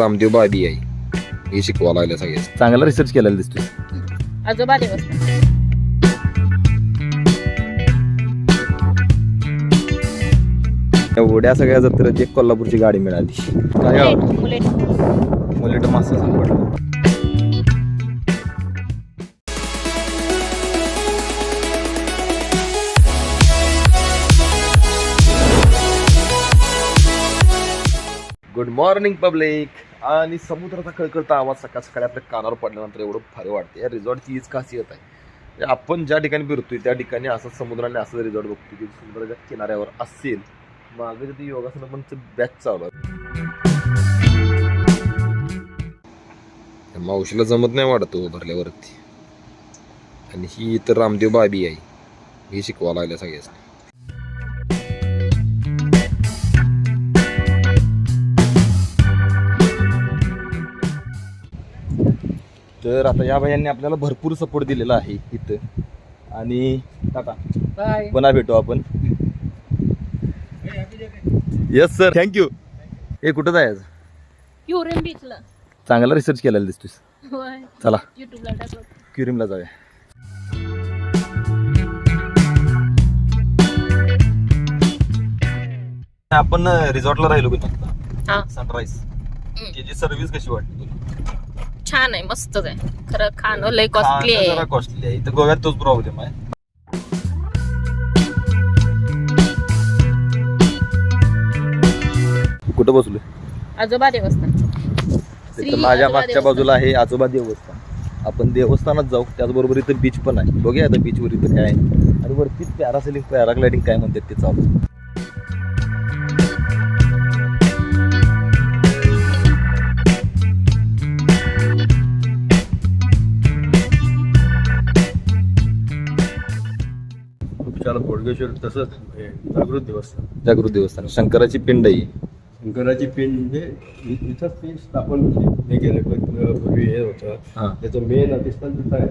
रामदेव बाबी आहे. हे शिकवा लागल्या सगळ्या चांगला रिसर्च केलेला दिसतोय. आजोबा देवस्थान एवढ्या सगळ्या जत्रेत एक कोल्हापूरची गाडी मिळाली. काय गाव? बुलेट मुलेट मासा सापडला. गुड मॉर्निंग पब्लिक आणि समुद्राचा कळकळता आवाज सकाळ सकाळी आपल्या कानावर पडल्यानंतर एवढं भारी वाटते या रिझॉर्टची हीच खासियत आहे. म्हणजे आपण ज्या ठिकाणी फिरतोय त्या ठिकाणी असं समुद्राने असं रिसॉर्ट बघतो की समुद्राच्या किनाऱ्यावर असेल मागे तिथे योगासन पण बॅच चालू आहे. मावशीला जमत नाही वाटत हो भरल्यावरती. आणि ही तर रामदेव बाबी आहे. हे शिकवा लागल्या सगळ्याच तर आता या भाईंनी आपल्याला भरपूर सपोर्ट दिलेला आहे इथं. आणि टाटा बाय पुन्हा भेटू आपण. येस सर थँक्यू हे कुठं जायचं? क्युरेन बीचला चांगला रिसर्च केलेला दिसतोय होय. चला. युट्यूबला टाकलं क्युरिमला जाऊया. आपण रिसॉर्टला राहिलो की हा. सनराईज त्याची सर्व्हिस कशी वाटते तुला छान आहे मस्तच आहे. खरं खाणं लय कॉस्टली खाणं जरा आहे. कॉस्टली आहे. इथं गोव्यात तोच प्रॉब्लेम आहे. कुठं बसलोय? आजोबा देवस्थान. श्री माझ्या आजोबा मागच्या बाजूला आहे आजोबा देवस्थान. आपण देवस्थानात जाऊ त्याचबरोबर इथं बीच पण आहे. बघूया आता बीचवर इथं काय आहे. आणि वरतीच पॅरासेलिंग पॅराग्लायडिंग काय म्हणतात ते चालू. उपचार बोडगेश्वर तसंच हे जागृत देवस्थान. जागृत देवस्थान. शंकराची पिंड आहे शंकराची पिंड म्हणजे इ- इथंच ते स्थापन हे केलं प- पूर्वी हे होतं. हा. त्याचं मेन अधिष्ठान तिथं आहे.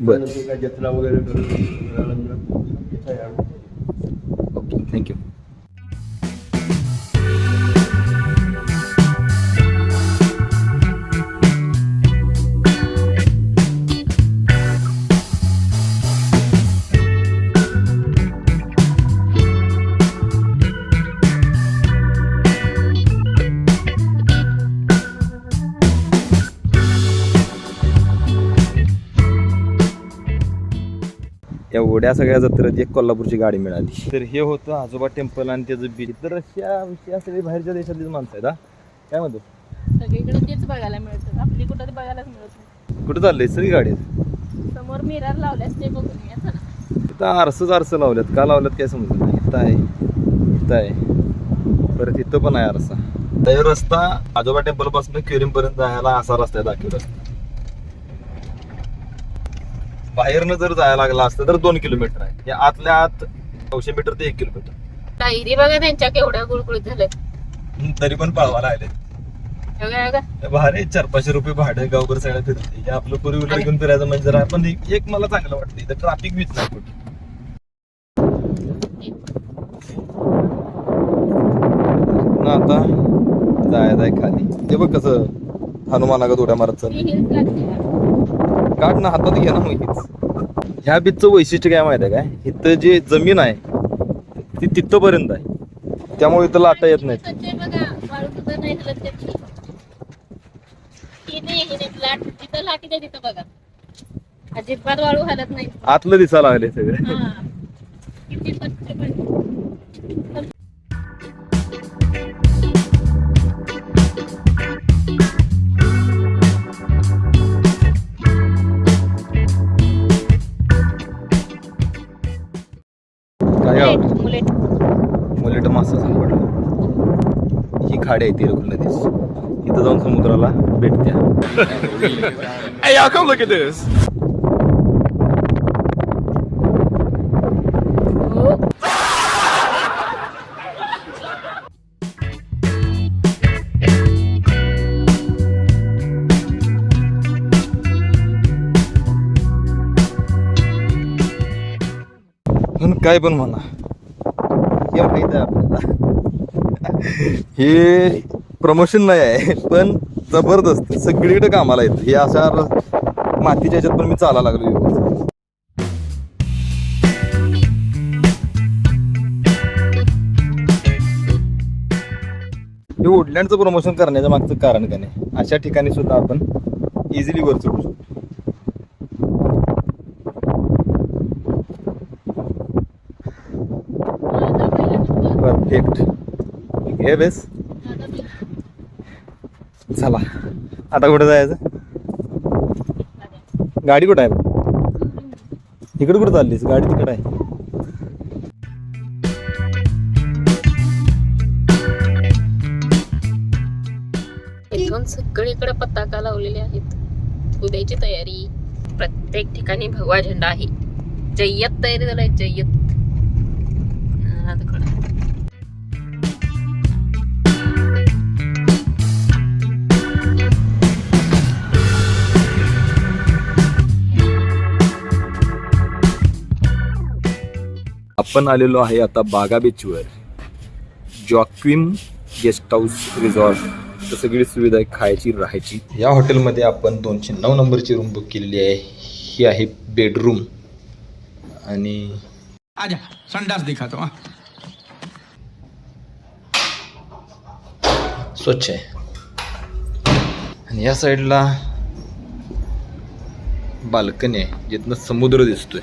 बर. काय जत्रा वगैरे करून मिळाल्यानंतर इथं आहे. एवढ्या सगळ्या जत्रेत एक कोल्हापूरची गाडी मिळाली. तर हे होतं आजोबा टेम्पल आणि त्याचं बीच तर रशिया विषया सगळी बाहेरच्या देशातलीच माणसं आहेत हा? काय म्हणतो? सगळीकडे तेच बघायला मिळतं आपली कुठं ते बघायलाच मिळत कुठं चाललंय? सगळी गाडी समोर मिरर लावल्यास ते बघून या चला. इथं आरसंच आरसं लावल्यात. का लावल्यात काय समजत नाही. इथं आहे. इथं आहे. परत इथं पण आहे आरसा. तर रस्ता आजोबा टेम्पलपासून क्युरिम पर्यंत जायला असा रस्ता आहे दाखवला बाहेरनं जर जायला लागला असतं तर दोन किलोमीटर आहे. हे आतल्या आत नऊशे मीटर ते एक किलोमीटर. डायरी बघा त्यांच्या केवढ्या गुळगुळीत झाल्यात. तरी पण पळवायला आले बघा बघा. भारी चार पाचशे रुपये भाडं गावभर सगळं फिरते. हे आपलं व्हीलर घेऊन फिरायचं म्हणजे जरा पण एक एक मला चांगलं वाटतं. इथं ट्रॅफिक बीच नाही कुठे. ना आता जायचं आहे खाली. ते बघ कसं हनुमानागत उड्या मारत चाललं ती हिल्स लागते का? काढ ना हातात घे ना मग. ह्या बीचचं वैशिष्ट्य काय माहिती आहे काय? इथं जे जमीन आहे ती तिथपर्यंत आहे. त्यामुळे इथं लाटा येत नाही हलत त्याची ही नाही ही खाडी आहे तिरकुल नदीच इथं जाऊन समुद्राला भेटत्या come look at this. काय पण म्हणा. हे माहीत हे प्रमोशन नाही आहे पण जबरदस्त. सगळीकडे कामाला येतं. हे अशा मातीच्या ह्याच्यात पण मी चालायला लागलो हे वुडलँडचं प्रमोशन करण्याच्या मागचं कारण काय नाही? अशा ठिकाणी सुद्धा आपण इझिली वर चढू शकतो. परफेक्ट हे बेस. चला. आता कुठे जायचं? गाडी कुठं आहे? इकडे कुठं चाललीस? गाडी तिकडं आहे. इथून सगळीकडे पताका लावलेले आहेत. उद्याची तयारी. प्रत्येक ठिकाणी भगवा झेंडा आहे. जय्यत तयारी झालाय जय्यत. आपण आलेलो आहे आता बागा बीचवर. Joaquim guest house resort. तर सगळी सुविधा आहे खायची राहायची. या हॉटेलमध्ये आपण दोनशे नऊ नंबरची रूम बुक केलेली आहे. ही आहे बेडरूम. आणि आजा संडास दिखाता हूँ. स्वच्छ आहे. आणि या साईडला बाल्कनी आहे जिथनं समुद्र दिसतोय.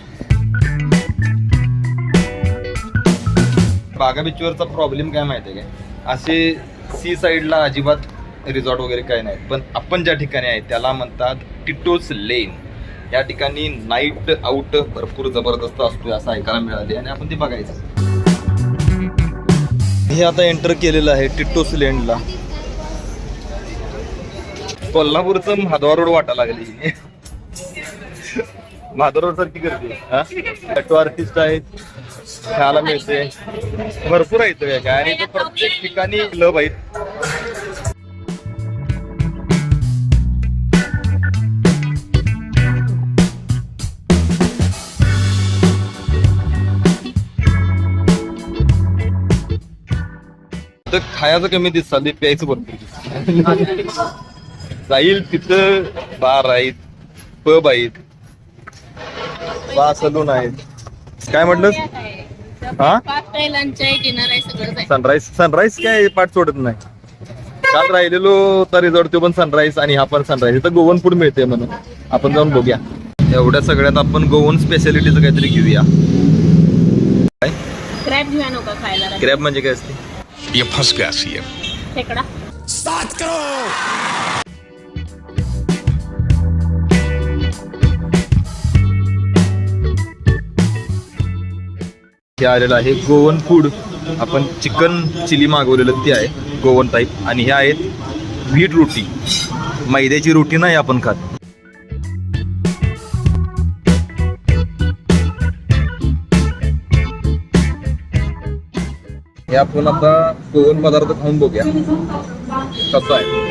बागा बीचवरचा प्रॉब्लेम काय माहिती आहे काय? असे सी साईडला अजिबात रिझॉर्ट वगैरे काय नाही पण आपण ज्या ठिकाणी आहे त्याला म्हणतात टिटोस लेन या ठिकाणी नाईट आउट भरपूर जबरदस्त असतोय असं ऐकायला मिळाले आणि आपण ते बघायचं. हे आता एंटर केलेलं आहे टिटोस लेनला कोल्हापूरचं महाद्वार रोड वाटा लागली. महाद्वार रोड सारखी गर्दी आहे. आर्टिस्ट आहेत. खेळायला मिळते. भरपूर आहेत काय. आणि इथं प्रत्येक ठिकाणी क्लब आहेत. तर खायचं कमी दिसतात ते प्यायचं भरपूर दिसतं. जाईल तिथं बार आहेत पब आहेत बा सलून आहेत. काय म्हटलं हा? सनराईज सनराईज काय पाठ सोडत नाही. काल राहिलेलो तर रिझॉर्ट तो पण सनराईज आणि हा पण सनराईज इथं गोवन फूड मिळते म्हणून. आपण जाऊन बघूया. एवढ्या सगळ्यात आपण गोवन स्पेशालिटीचं काहीतरी घेऊया. काय? क्रॅब घेऊया नका खायला क्रॅब म्हणजे काय असते? ये फंस हे आलेलं आहे गोवन फूड. आपण चिकन चिली मागवलेलं ते आहे गोवन टाईप आणि हे आहेत व्हीट रोटी. मैद्याची रोटी नाही आपण खात. हे आपण आता गोवन पदार्थ खाऊन बघूया. कसं आहे?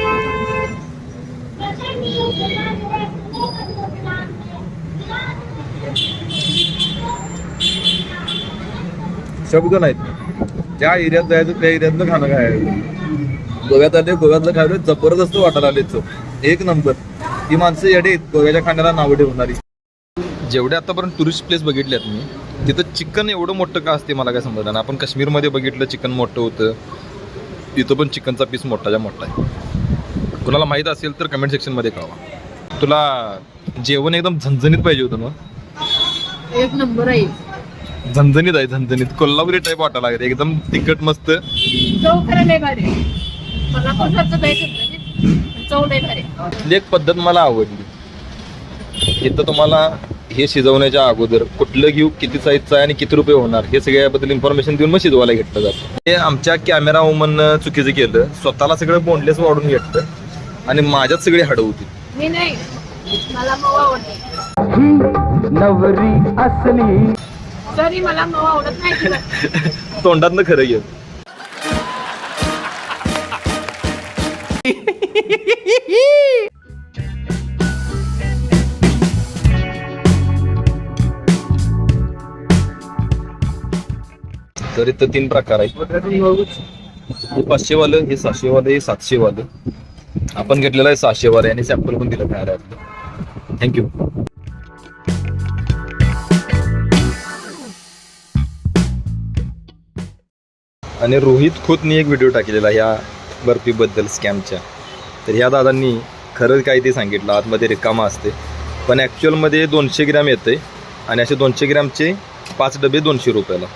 शब्द नाहीत. ज्या एरियात जायचं त्या एरियातलं खाणं खायचं. गोव्यात आले गोव्यातलं खायला जबरदस्त वाटायला आले चव. एक नंबर. ही माणसं येडे गोव्याच्या खाण्याला नावं ठेवणारी. जेवढे आतापर्यंत टुरिस्ट प्लेस बघितल्यात मी तिथं चिकन एवढं मोठं का असते मला काय समजलं नाही. आपण काश्मीरमध्ये बघितलं चिकन मोठं होतं. तिथं पण चिकनचा पीस मोठाच्या मोठा आहे. कुणाला माहीत असेल तर कमेंट सेक्शनमध्ये कळवा. तुला जेवण एकदम झणझणीत पाहिजे होतं ना? एक नंबर आहे. झणझणीत आहे झणझणीत. कोल्हापुरी टाईप वाटायला लागते एकदम तिखट मस्त. चव खरं लय भारी आहे. मला पण खर्च द्यायचं चव लय भारी आहे. ही एक पद्धत मला आवडली. इथं तुम्हाला हे शिजवण्याच्या अगोदर कुठलं घेऊ किती साईजचं आहे आणि किती रुपये होणार हे सगळ्याबद्दल इन्फॉर्मेशन देऊन मग शिजवायला घेतलं जातं. हे आमच्या कॅमेरा वुमन चुकीचं केलं. स्वतःला सगळं बोनलेस वाढून घेतलं. आणि माझ्यात सगळी हाडं होती. मी नाही. मला मऊ आवडते तरी मला मऊ आवडत नाही तुला. तोंडातनं खरं घेत तर इथं तीन प्रकार आहेत. हे पाचशेवालं हे सहाशेवालं हे सातशेवालं. आपण घेतलेलं आहे सहाशेवालं आणि सॅम्पल पण दिलं खायला थँक्यू आणि रोहित खोतनी एक व्हिडिओ टाकलेला ह्या बर्फीबद्दल स्कॅमच्या तर ह्या दादांनी खरं काय ते सांगितलं. आतमध्ये रिकामा असते. पण ॲक्च्युअलमध्ये दोनशे ग्रॅम येते आणि असे दोनशे ग्रॅमचे पाच डबे दोनशे रुपयाला.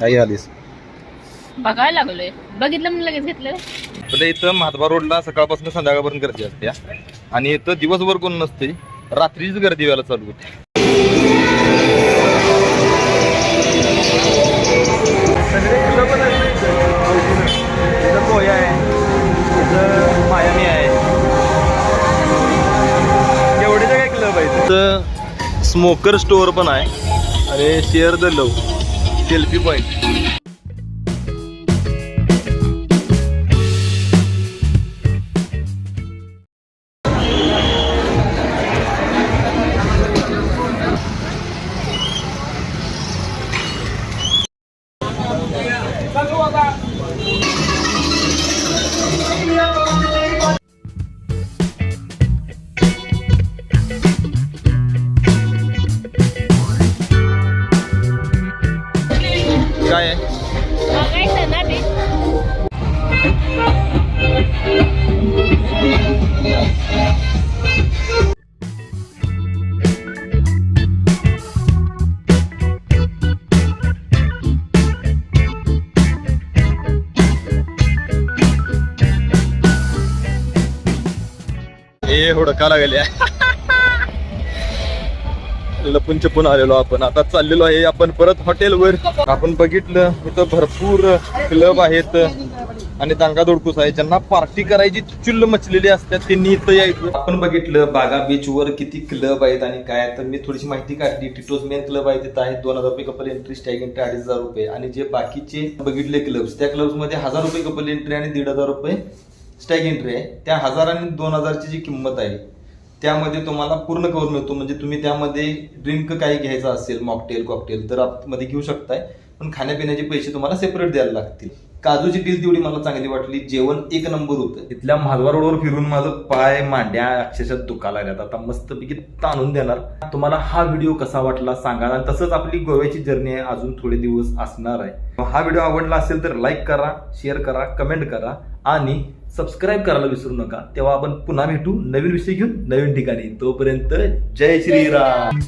काही आलीस? बघायला लागलोय. बघितलं म्हणून लगेच घेतलं तर इथं महात्मा रोडला सकाळपासून संध्याकाळपर्यंत गर्दी असते. आणि इथं दिवसभर कोण नसते रात्रीच गर्दी व्हायला चालू होते. सगळे क्लब च आहेत इथं. इथं पोया आहे. इथं मायामी आहे. एवढे जे काही क्लब आहेत. इथं स्मोकर स्टोअर पण आहे. अरे share the love selfie point हे हुडका लागले. लपून छपून आलेलो आपण. आता चाललेलो आहे आपण परत हॉटेलवर. आपण बघितलं इथं भरपूर क्लब आहेत आणि दांगा दोडकूस आहे. ज्यांना पार्टी करायची चुल्ल मचलेली असतात त्यांनी इथं यायचं. आपण बघितलं बागा बीच वर किती क्लब आहेत आणि काय तर मी थोडीशी माहिती काढली. टिटोज मेन क्लब आहे तिथं आहे. दोन हजार रुपये कपल एंट्री स्टॅग एंट्री अडीच हजार रुपये. आणि जे बाकीचे बघितले क्लब्स त्या क्लब्समध्ये हजार रुपये कपल एंट्री आणि दीड हजार रुपये स्टॅग एंट्री आहे. त्या हजार आणि दोन हजारची जी किंमत आहे त्यामध्ये तुम्हाला पूर्ण कवर मिळतो. म्हणजे तुम्ही त्यामध्ये ड्रिंक काही घ्यायचं असेल मॉकटेल कॉकटेल तर आतमध्ये घेऊ शकताय. पण खाण्यापिण्याचे पैसे तुम्हाला सेपरेट द्यायला लागतील. काजूची डील तेवढी मला चांगली वाटली. जेवण एक नंबर होतं. इथल्या महाद्वार रोडवर फिरून माझं पाय मांड्या अक्षरशः दुखायला लागल्यात. आता मस्तपैकी ताणून देणार. तुम्हाला हा व्हिडिओ कसा वाटला सांगा. आणि तसंच आपली गोव्याची जर्नी आहे. अजून थोडे दिवस असणार आहे. हा व्हिडिओ आवडला असेल तर लाईक करा शेअर करा कमेंट करा. आणि सबस्क्राईब करायला विसरू नका. तेव्हा आपण पुन्हा भेटू नवीन विषय घेऊन नवीन ठिकाणी. तोपर्यंत जय श्रीराम.